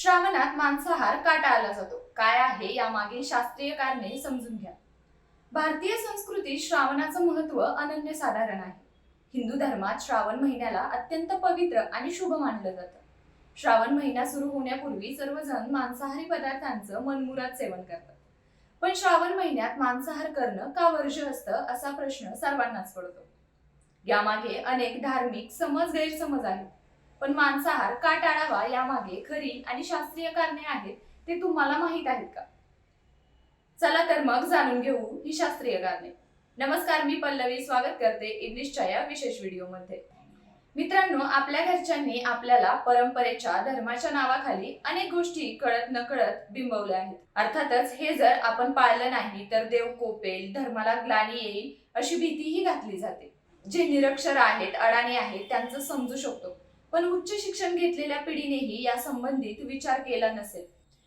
श्रावणात मांसाहार का टाळला जातो. काय आहे यामागील शास्त्रीय कारणे समजून घ्या. भारतीय संस्कृतीत श्रावणाचं महत्त्व अनन्यसाधारण आहे. हिंदू धर्मात श्रावण महिन्याला अत्यंत पवित्र आणि शुभ मानलं जातं. श्रावण महिना सुरू होण्यापूर्वी सर्वजण मांसाहारी पदार्थांचं मनमुरात सेवन करतात. पण श्रावण महिन्यात मांसाहार करणं का वर्ज्य असतं असा प्रश्न सर्वांनाच पडतो. यामागे अनेक धार्मिक समज गैरसमज आहेत. पण मांसाहार का टाळावा यामागे खरी आणि शास्त्रीय कारणे आहेत ते तुम्हाला माहीत आहेत का? चला तर मग जाणून घेऊ ही शास्त्रीय कारणे. नमस्कार मी पल्लवी. स्वागत करते इंग्लिशच्या या विशेष व्हिडिओमध्ये. मित्रांनो आपल्या घरच्यांनी आपल्याला परंपरेच्या धर्माच्या नावाखाली अनेक गोष्टी कळत न कळत बिंबवल्या आहेत. अर्थातच हे जर आपण पाळलं नाही तर देव कोपेल धर्माला ग्लानी येईल अशी भीतीही घातली जाते. जे निरक्षर आहेत अडाणी आहेत त्यांचं समजू शकतो. पण उच्च शिक्षण घेतलेल्या पिढीनेही या संबंधित विचार केला नसेल.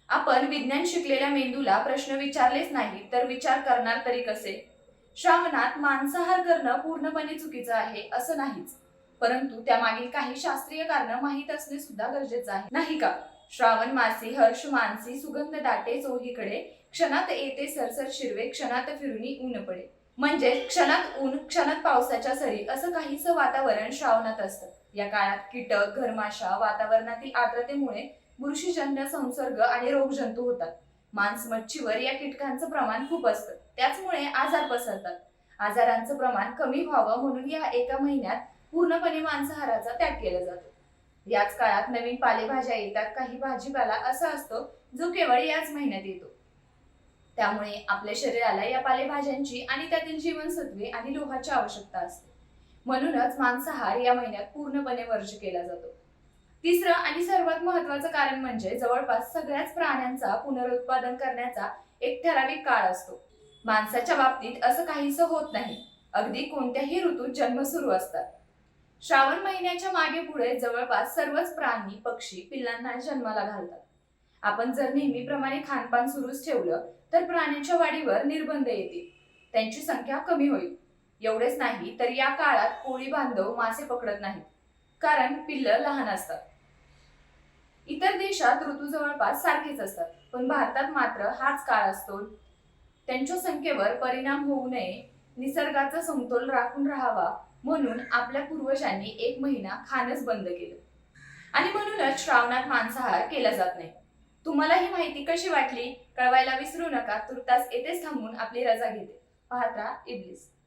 आपण विज्ञान शिकलेल्या मेंदूला प्रश्न विचारलेच नाही तर विचार करणार तरी कसे? श्रावणात मांसाहार करणं पूर्णपणे चुकीचं आहे असं नाहीच. परंतु त्यामागील काही शास्त्रीय कारण माहीत असणे सुद्धा गरजेचं आहे. नाही का? श्रावण मासी हर्ष मानसी सुगंध दाटे चोहीकडे क्षणात येते सरसर शिरवे क्षणात फिरुनी ऊन पडे. म्हणजे क्षणात ऊन क्षणात पावसाच्या सरी असं काहीसं वातावरण श्रावणात असतं. या काळात कीटक घरमाशा वातावरणातील आर्द्रतेमुळे बुरशीजन्य संसर्ग आणि रोगजंतू होतात. मांस मच्छीवर या कीटकांचं प्रमाण खूप असतं. त्याचमुळे आजार पसरतात. आजारांचं प्रमाण कमी व्हावं म्हणून या एका महिन्यात पूर्णपणे मांसाहाराचा त्याग केला जातो. याच काळात नवीन पालेभाज्या येतात. काही भाजीपाला असा असतो जो केवळ याच महिन्यात येतो. त्यामुळे आपल्या शरीराला या पालेभाज्यांची आणि त्यातील जीवनसत्वे आणि लोहाची आवश्यकता असते. म्हणूनच मांसाहार या महिन्यात पूर्णपणे वर्ज केला जातो. तिसरं आणि सर्वात महत्वाचं कारण म्हणजे जवळपास सगळ्याच प्राण्यांचा पुनरुत्पादन करण्याचा एक ठराविक काळ असतो. माणसाच्या बाबतीत असं काहीसं होत नाही. अगदी कोणत्याही ऋतूत जन्म सुरू असतात. श्रावण महिन्याच्या मागे पुढे जवळपास सर्वच प्राणी पक्षी पिल्लांना जन्माला घालतात. आपण जर नेहमीप्रमाणे खानपान सुरूच ठेवलं तर प्राण्यांच्या वाढीवर निर्बंध येतील. त्यांची संख्या कमी होईल. एवढेच नाही तर या काळात कोळी बांधव मासे पकडत नाहीत. कारण पिल्लं लहान असतात. इतर देशात ऋतू जवळपास सारखेच असतात पण भारतात मात्र हाच काळ असतो. त्यांच्या संख्येवर परिणाम होऊ नये निसर्गाचा समतोल राखून राहावा म्हणून आपल्या पूर्वजांनी एक महिना खाणच बंद केलं. आणि म्हणूनच श्रावणात मांसाहार केला जात नाही. तुम्हाला ही माहिती कशी वाटली? कळवायला विसरू नका. तुर्तास येथेच थांबून आपली रजा घेते. पाहता राहा इब्लिस.